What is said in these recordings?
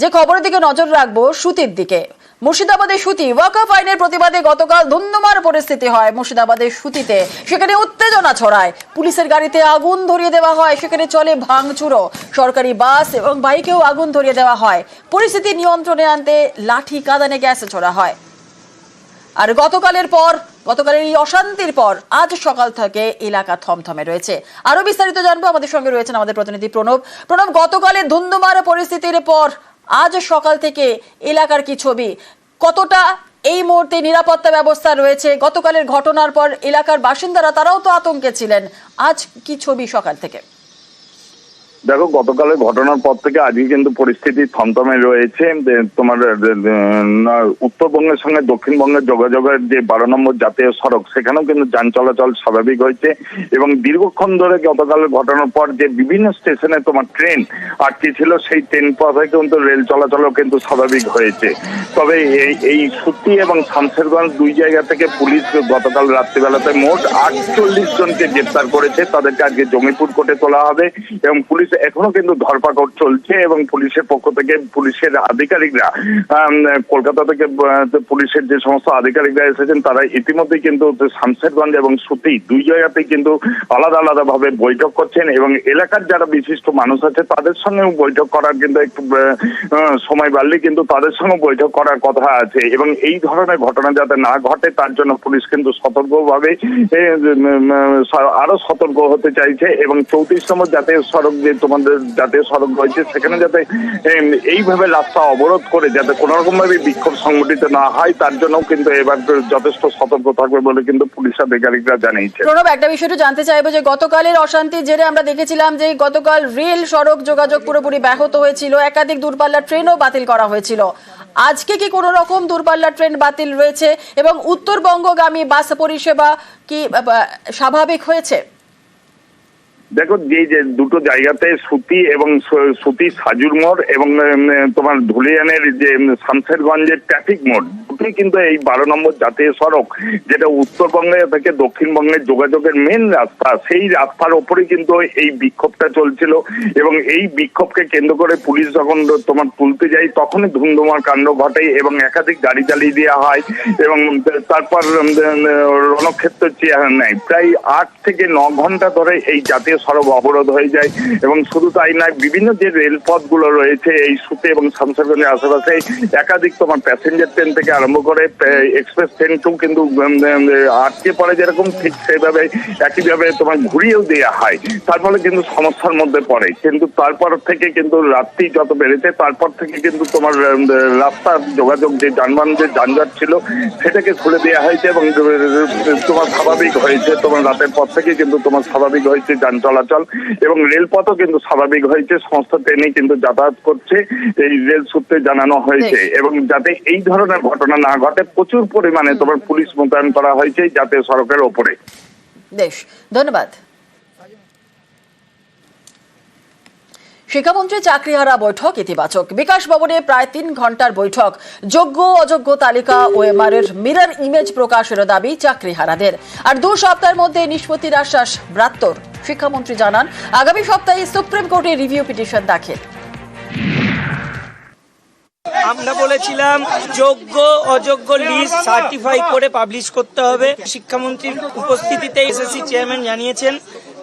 যে খবরের দিকে নজর রাখব সুতির দিকে। মুর্শিদাবাদের সুতি ওয়াকফ আইনের প্রতিবাদে গতকাল ধুন্ধুমার পরিস্থিতি হয় মুর্শিদাবাদের সুতিতে। সেখানে উত্তেজনা ছড়ায়। পুলিশের গাড়িতে আগুন ধরিয়ে দেওয়া হয়, সেখানে চলে ভাঙচুরো সরকারি বাস এবং বাইকেও আগুন ধরিয়ে দেওয়া হয়। পরিস্থিতি নিয়ন্ত্রণে আনতে লাঠি কাদানে গ্যাস ছড়া হয়। আর গতকালের পর, গতকালের এই অশান্তির পর আজ সকাল থেকে এলাকা থমথমে রয়েছে। আরও বিস্তারিত জানব। আমাদের সঙ্গে রয়েছেন আমাদের প্রতিনিধি প্রণব। প্রণব, গতকালের ধুন্ধুমার পরিস্থিতির পর আজ সকাল থেকে এলাকার কি ছবি? কতটা এই মুহূর্তে নিরাপত্তা ব্যবস্থা রয়েছে? গতকালের ঘটনার পর এলাকার বাসিন্দারা তারাও তো আতঙ্কে ছিলেন। আজ কি ছবি সকাল থেকে? দেখো গতকালের ঘটনার পর থেকে আজকে কিন্তু পরিস্থিতি থমথমে রয়েছে। তোমার উত্তরবঙ্গের সঙ্গে দক্ষিণবঙ্গের যোগাযোগের যে বারো নম্বর জাতীয় সড়ক, সেখানেও কিন্তু যান চলাচল স্বাভাবিক হয়েছে। এবং দীর্ঘক্ষণ ধরে গতকালের ঘটনার পর যে বিভিন্ন স্টেশনে তোমার ট্রেন আটকে ছিল, সেই ট্রেন পথে কিন্তু রেল চলাচলও কিন্তু স্বাভাবিক হয়েছে। তবে এই সুতি এবং শামশেরগঞ্জ দুই জায়গা থেকে পুলিশ গতকাল রাত্রিবেলাতে মোট আটচল্লিশ জনকে গ্রেপ্তার করেছে। তাদেরকে আজকে জমিপুর কোর্টে তোলা হবে এবং পুলিশ এখনও কিন্তু ধরপাকড় চলছে এবং পুলিশের পক্ষ থেকে পুলিশের আধিকারিকরা কলকাতা থেকে পুলিশের যে সমস্ত আধিকারিকরা এসেছেন, তারা ইতিমধ্যেই কিন্তু শামশেরগঞ্জ এবং সুতি দুই জায়গাতেই কিন্তু আলাদা আলাদা ভাবে বৈঠক করছেন এবং এলাকার যারা বিশিষ্ট মানুষ আছে, তাদের সঙ্গেও বৈঠক করার কিন্তু একটু সময় বাড়লে কিন্তু তাদের সঙ্গে বৈঠক করার কথা আছে এবং এই ধরনের ঘটনা যাতে না ঘটে, তার জন্য পুলিশ কিন্তু সতর্কভাবে আরও সতর্ক হতে চাইছে এবং চৌত্রিশ নম্বর জাতীয় সড়ক যে তোমাদের জাতীয় সড়ক রয়েছে, সেখানে যাতে এইভাবে রাস্তা অবরোধ করে যাতে কোনো রকম ভাবে বিক্ষোভ সংগঠিত না হয়, তার জন্য কিন্তু এবার যথেষ্ট সতর্ক থাকবে বলে কিন্তু পুলিশ আধিকারিকরা জানিয়েছে। প্রণব, একটা বিষয়টা জানতে চাইব যে গতকালের অশান্তির জেরে আমরা দেখেছিলাম যে গতকাল রেল, সড়ক যোগাযোগ পুরোপুরি ব্যাহত হয়েছিল, একাধিক দূরপাল্লার ট্রেনও বাতিল করা হয়েছিল। আজকে কি কোনো রকম দূরপাল্লার ট্রেন বাতিল রয়েছে এবং উত্তরবঙ্গগামী বাস পরিষেবা কি স্বাভাবিক হয়েছে? দেখো যে দুটো জায়গাতে সুতি এবং সুতি সাজুর মোড় এবং তোমার ধুলিয়ানের যে উম, শামশেরগঞ্জের ট্রাফিক মোড় দুটোই কিন্তু এই বারো নম্বর জাতীয় সড়ক যেটা উত্তরবঙ্গে থেকে দক্ষিণবঙ্গের যোগাযোগের মেন রাস্তা সেই রাস্তার ওপরে কিন্তু এই বিক্ষোভটা চলছিল এবং এই বিক্ষোভকে কেন্দ্র করে পুলিশ যখন তোমার তুলতে যায় তখনই ধুমধুমার কাণ্ড ঘটে এবং একাধিক গাড়ি চালিয়ে দেওয়া হয় এবং তারপর রণক্ষেত্র চেয়ার নেয়। প্রায় আট থেকে ন ঘণ্টা ধরে এই জাতীয় সড়ক অবরোধ হয়ে যায় এবং শুধু তাই নয়, বিভিন্ন যে রেলপথগুলো রয়েছে এই সুতে এবং শামসারগঞ্জের আশেপাশে একাধিক তোমার প্যাসেঞ্জার ট্রেন থেকে আরম্ভ করে এক্সপ্রেস ট্রেনকেও কিন্তু আটকে পড়ে যেরকম, ঠিক সেভাবে, একইভাবে তোমার ঘুরিয়েও দেওয়া হয়। তার ফলে কিন্তু সমস্যার মধ্যে পড়ে। কিন্তু তারপর থেকে কিন্তু রাত্রি যত বেড়েছে, তারপর থেকে কিন্তু তোমার রাস্তার যোগাযোগ যে যানবাহন, যে যানজট ছিল, সেটাকে খুলে দেওয়া হয়েছে এবং তোমার স্বাভাবিক হয়েছে। তোমার রাতের পর থেকে কিন্তু তোমার স্বাভাবিক হয়েছে যান চলাচল এবং রেলপথও কিন্তু স্বাভাবিক হয়েছে। সমস্ত ট্রেনেই কিন্তু যাতায়াত করছে। এই রেল সূত্রে জানানো হয়েছে এবং যাতে এই ধরনের ঘটনা না ঘটে প্রচুর পরিমাণে তোমার পুলিশ মোতায়েন করা হয়েছে জাতীয় সড়কের ওপরে। বেশ ধন্যবাদ। শিক্ষামন্ত্রী চাকরিহারা বৈঠক ইতিবাচক। বিকাশ ভবনে প্রায় তিন ঘণ্টার বৈঠক। যোগ্য অযোগ্য তালিকা ও এমআরের মিরর ইমেজ প্রকাশের দাবি চাকরিহারাদের। আর দু সপ্তাহের মধ্যে নিষ্পত্তির আশ্বাস ব্রাত্যর শিক্ষামন্ত্রী জানান, আগামী সপ্তাহে সুপ্রিম কোর্টে রিভিউ পিটিশন দাখিল। আমরা বলেছিলাম যোগ্য, অযোগ্য লিস্ট সার্টিফাই করে পাবলিশ করতে হবে। শিক্ষামন্ত্রীর উপস্থিতিতে এসএসসি চেয়ারম্যান জানিয়েছেন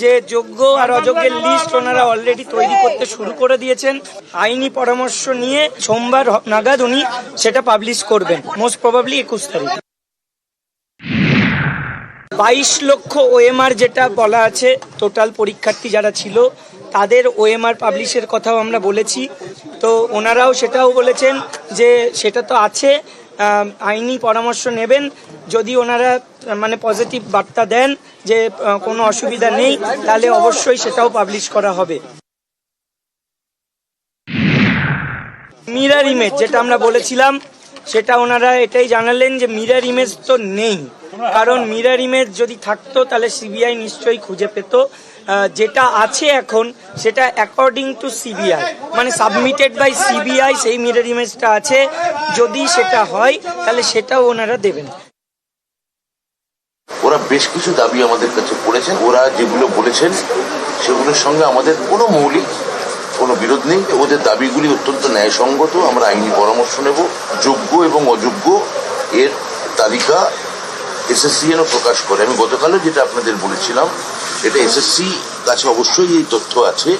যে যোগ্য আর অযোগ্যের লিস্ট ওনারা অলরেডি তৈরি করতে শুরু করে দিয়েছেন। আইনি পরামর্শ নিয়ে সোমবার নাগাদ উনি সেটা পাবলিশ করবেন মোস্ট প্রবাবলি একুশ তারিখ। বাইশ লক্ষ ওএমআর যেটা বলা আছে টোটাল পরীক্ষার্থী যারা ছিল, তাদের ওএমআর পাবলিশের কথাও আমরা বলেছি। তো ওনারাও সেটাও বলেছেন যে সেটা তো আছে আইনি পরামর্শ নেবেন। যদি ওনারা মানে পজিটিভ বার্তা দেন যে কোনো অসুবিধা নেই, তাহলে অবশ্যই সেটাও পাবলিশ করা হবে। মিরার ইমেজ যেটা আমরা বলেছিলাম, সেটা ওনারা এটাই জানালেন যে মিরার ইমেজ তো নেই। কারণ মিরার ইমেজ যদি থাকতো তাহলে সিবিআই নিশ্চয়ই খুঁজে পেত। যেটা আছে এখন সেটা অ্যাকর্ডিং টু সিবিআই। মানে সাবমিটেড বাই সিবিআই সেই মিরার ইমেজটা আছে। যদি সেটা হয় তাহলে সেটাও ওনারা দেবেন। ওরা বেশ কিছু দাবি আমাদের কাছে করেছেন। ওরা যেগুলো বলেছেন সেগুলোর সঙ্গে আমাদের কোনো মৌলিক কোনো বিরোধ নেই। ওদের দাবিগুলি অত্যন্ত ন্যায়সঙ্গত। আমরা আইনি পরামর্শ নেব। যোগ্য এবং অযোগ্য এর তালিকা এসএসসিএনও প্রকাশ করে। আমি গতকালও যেটা আপনাদের বলেছিলাম, এটা এসএসসি কাছে অবশ্যই এই তথ্য আছে।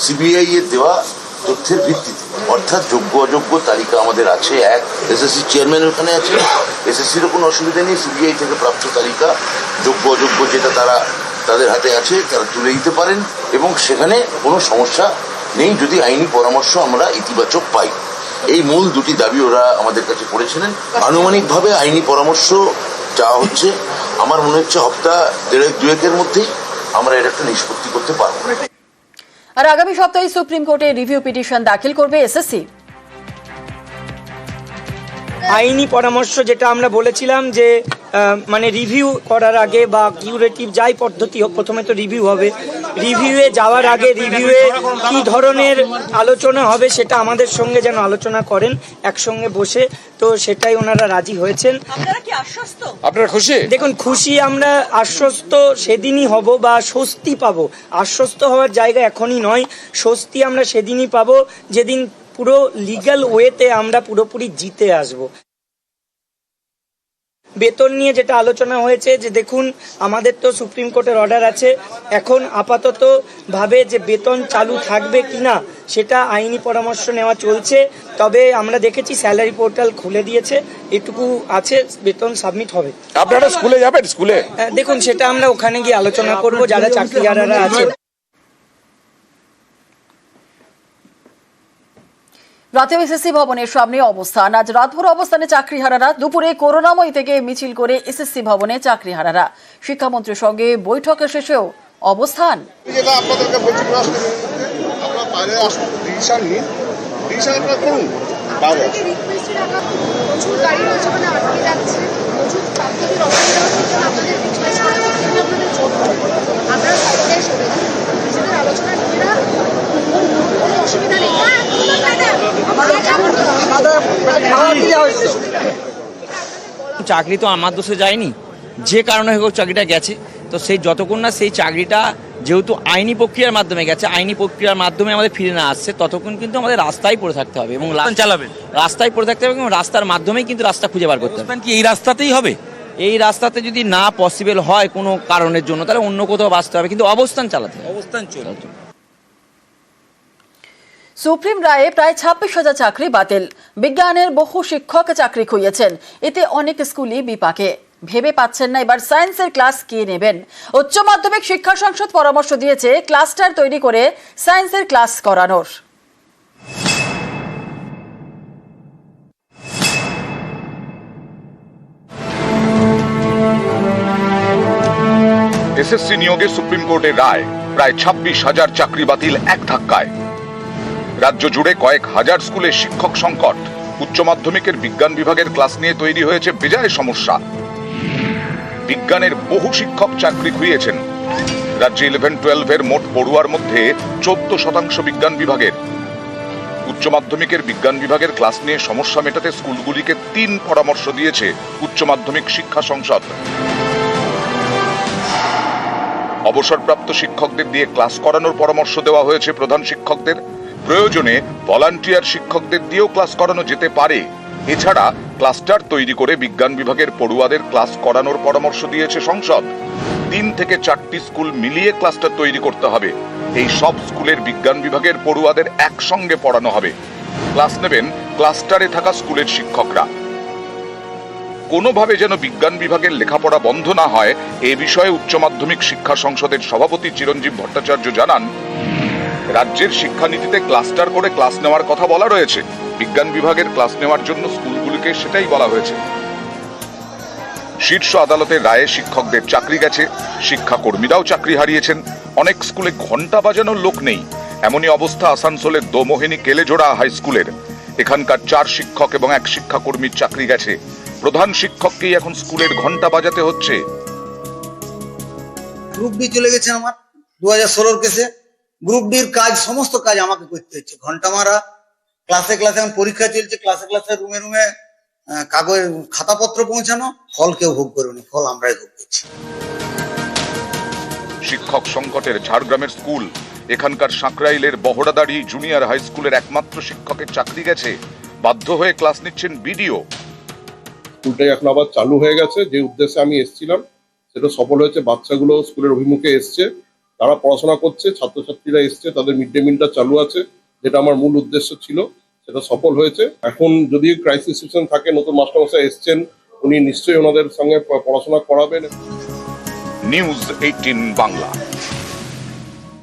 সিবিআই এর দেওয়া তথ্যের ভিত্তিতে। অর্থাৎ যোগ্য, অযোগ্য তালিকা আমাদের আছে এক। এসএসসি চেয়ারম্যান ওখানে আছে। এসএসসিরও কোনো অসুবিধা নেই। সিবিআই থেকে প্রাপ্ত তালিকা, যোগ্য, অযোগ্য যেটা তারা তাদের হাতে আছে, তারা তুলে দিতে পারেন। এবং সেখানে কোনো সমস্যা নেই যদি আইনি পরামর্শ আমরা ইতিবাচক পাই। এই মূল দুটি দাবি ওরা আমাদের কাছে করেছিলেন। আনুমানিকভাবে আইনি পরামর্শ চাওয়া হচ্ছে। আমার মনে হচ্ছে হপ্তাহ দেড়েক, দুয়েকের মধ্যে আমরা এটা একটা নিষ্পত্তি করতে পারব। আর আগামী সপ্তাহে সুপ্রিম কোর্টে রিভিউ পিটিশন দাখিল করবে এসএসসি। আইনি পরামর্শ যেটা আমরা বলেছিলাম যে মানে রিভিউ করার আগে বা কিউরেটিভ যাই পদ্ধতি হোক প্রথমে তো রিভিউ হবে। রিভিউয়ে যাওয়ার আগে রিভিউয়ে কি ধরনের আলোচনা হবে সেটা আমাদের সঙ্গে যেন আলোচনা করেন একসঙ্গে বসে। তো সেটাই ওনারা রাজি হয়েছেন। আপনারা খুশি? দেখুন খুশি আমরা আশ্বস্ত সেদিনই হব বা স্বস্তি পাবো। আশ্বস্ত হওয়ার জায়গা এখনই নয় স্বস্তি আমরা সেদিনই পাবো। যেদিন পুরো লিগ্যাল ওয়েতে আমরা পুরোপুরি জিতে আসব। বেতন নিয়ে যেটা আলোচনা হয়েছে যে দেখুন আমাদের তো সুপ্রিম কোর্টের অর্ডার আছে। এখন আপাতত ভাবে যে বেতন চালু থাকবে কি না সেটা আইনি পরামর্শ নেওয়া চলছে। তবে আমরা দেখেছি স্যালারি পোর্টাল খুলে দিয়েছে এটুকু আছে বেতন সাবমিট হবে। আপনারা স্কুলে যাবেন? স্কুলে? হ্যাঁ, দেখুন সেটা আমরা ওখানে গিয়ে আলোচনা করব যারা চাকরিহারারা আছে রাতে এসএসসি ভবনের সামনে অবস্থান। আজ রাতভর অবস্থানে চাকরিহারারা দুপুরে করুণাময়ী থেকে মিছিল করে এসএসসি ভবনে চাকরি চাকরিহারারা। শিক্ষামন্ত্রীর সঙ্গে বৈঠকে শেষেও অবস্থান। যেটা আপনাদেরকে বলছি আপনারা বাইরে আসুন ডিসিশন নিন ডিসিশন আপনারা করুন। বাইরে আপনাকে রিকোয়েস্ট রাখা প্রচুর গাড়ি রয়েছে ওখানে আটকে যাচ্ছে। প্রচুর প্রাপ্তদের অসুবিধা হচ্ছে আপনাদের রিকোয়েস্ট করা আপনাদের আপনারা সাইডে সরে যান নিজেদের আলোচনা নিজেরা কোনো অসুবিধা নেই হ্যাঁ, কোনো ম্যাডাম, চাকরি তো আমার দোষে যায়নি। যে কারণে হোক চাকরিটা গেছে। তো সেই যতক্ষণ না সেই চাকরিটা যেহেতু আইনি প্রক্রিয়ার মাধ্যমে গেছে আইনি প্রক্রিয়ার মাধ্যমে আমাদের ফিরে না আসছে ততক্ষণ কিন্তু আমাদের রাস্তায় পড়ে থাকতে হবে এবং চালাবেন। রাস্তায় পড়ে থাকতে হবে এবং রাস্তার মাধ্যমেই কিন্তু রাস্তা খুঁজে বার করতে হবে। কি? এই রাস্তাতেই হবে? এই রাস্তাতে যদি না পসিবল হয় কোনো কারণের জন্য তাহলে অন্য কোথাও বাঁচতে হবে। কিন্তু অবস্থান চালাতে অবস্থান চলবে। সুপ্রিম রায়ে প্রায় ছাব্বিশ হাজার চাকরি বাতিল। বিজ্ঞানের বহু শিক্ষক চাকরি খুইয়েছেন এতে অনেক স্কুলই বিপাকে। ভেবে পাচ্ছেন না এবার সায়েন্সের ক্লাস কে নেবেন। উচ্চ মাধ্যমিক শিক্ষা সংসদ পরামর্শ দিয়েছে ক্লাস্টার তৈরি করে সায়েন্সের ক্লাস করানোর। এসএসসি নিয়োগে সুপ্রিম কোর্টের রায়। প্রায় ছাব্বিশ হাজার চাকরি বাতিল এক ধাক্কায়। রাজ্য জুড়ে কয়েক হাজার স্কুলে শিক্ষক সংকট। উচ্চ মাধ্যমিকের বিজ্ঞান বিভাগের ক্লাস নিয়ে তৈরি হয়েছে বেজায় সমস্যা। বিজ্ঞানের বহু শিক্ষক চাকরি খুইয়েছেন। রাজ্যে ইলেভেন টুয়েলভের মোট পড়ুয়ার মধ্যে চোদ্দ শতাংশ বিজ্ঞান বিভাগের। উচ্চ মাধ্যমিকের বিজ্ঞান বিভাগের ক্লাস নিয়ে সমস্যা মেটাতে স্কুলগুলিকে তিন পরামর্শ দিয়েছে উচ্চ মাধ্যমিক শিক্ষা সংসদ। অবসরপ্রাপ্ত শিক্ষকদের দিয়ে ক্লাস করানোর পরামর্শ দেওয়া হয়েছে প্রধান শিক্ষকদের। প্রয়োজনে ভলান্টিয়ার শিক্ষকদের দিয়েও ক্লাস করানো যেতে পারে। এছাড়া ক্লাস্টার তৈরি করে বিজ্ঞান বিভাগের পড়ুয়াদের ক্লাস করানোর পরামর্শ দিয়েছে সংসদ। তিন থেকে চারটি স্কুল মিলিয়ে ক্লাস্টার তৈরি করতে হবে। এই সব স্কুলের বিজ্ঞান বিভাগের পড়ুয়াদের একসঙ্গে পড়ানো হবে। ক্লাস নেবেন ক্লাস্টারে থাকা স্কুলের শিক্ষকরা। কোনোভাবে যেন বিজ্ঞান বিভাগের লেখাপড়া বন্ধ না হয়, এ বিষয়ে উচ্চ মাধ্যমিক শিক্ষা সংসদের সভাপতি চিরঞ্জীব ভট্টাচার্য জানান রাজ্যের শিক্ষানীতিতে ক্লাস্টার করে ক্লাস নেওয়ার কথা বলা রয়েছে। বিজ্ঞান বিভাগের ক্লাস নেওয়ার জন্য স্কুলগুলিকে সেটাই বলা হয়েছে। শীর্ষ আদালতের রায়ে শিক্ষকদের চাকরি গেছে, শিক্ষাকর্মীরাও চাকরি হারিয়েছেন, অনেক স্কুলে ঘণ্টা বাজানোর লোক নেই। এমনই অবস্থা আসানসোলের দোমোহিনী কেলেজোড়া হাই স্কুলের। এখানকার চার শিক্ষক এবং এক শিক্ষাকর্মীর চাকরি গেছে। প্রধান শিক্ষককেই এখন স্কুলের ঘণ্টা বাজাতে হচ্ছে। গ্রুপ চলে গেছে আমার, দু হাজার ষোলোর কেসে। গ্রুপ ডির কাজ সমস্ত কাজ আমাকে করতে হচ্ছে। ঘণ্টা মারা ক্লাসে ক্লাসে এখন পরীক্ষা চলছে ক্লাসে ক্লাসে রুমে রুমে কাগজ খাতাপত্র পৌঁছানো ফল কেউ ভোগ করবেনি ফল আমরাই ভোগ করছি। শিক্ষক সংকটের ঝাড়গ্রামের স্কুল এখানকার সাঁকরাইলের বহড়াদাড়ি জুনিয়র হাই স্কুলের একমাত্র শিক্ষকের চাকরি গেছে। বাধ্য হয়ে ক্লাস নিচ্ছেন বিডিও স্কুলটাই এখন আবার চালু হয়ে গেছে যে উদ্দেশ্যে আমি এসেছিলাম সেটা সফল হয়েছে বাচ্চাগুলো স্কুলের অভিমুখে এসছে। তারা পড়াশোনা করছে, ছাত্রছাত্রীরা এসছে, তাদের মিড ডে মিলটা চালু আছে, যেটা আমার মূল উদ্দেশ্য ছিল, সেটা সফল হয়েছে। এখন যদি ক্রাইসিস সিচুয়েশন থাকে, নতুন মাস্টারমশাই এসছেন, উনি নিশ্চয়ই ওনাদের সঙ্গে পড়াশোনা করাবেন। News eighteen Bangla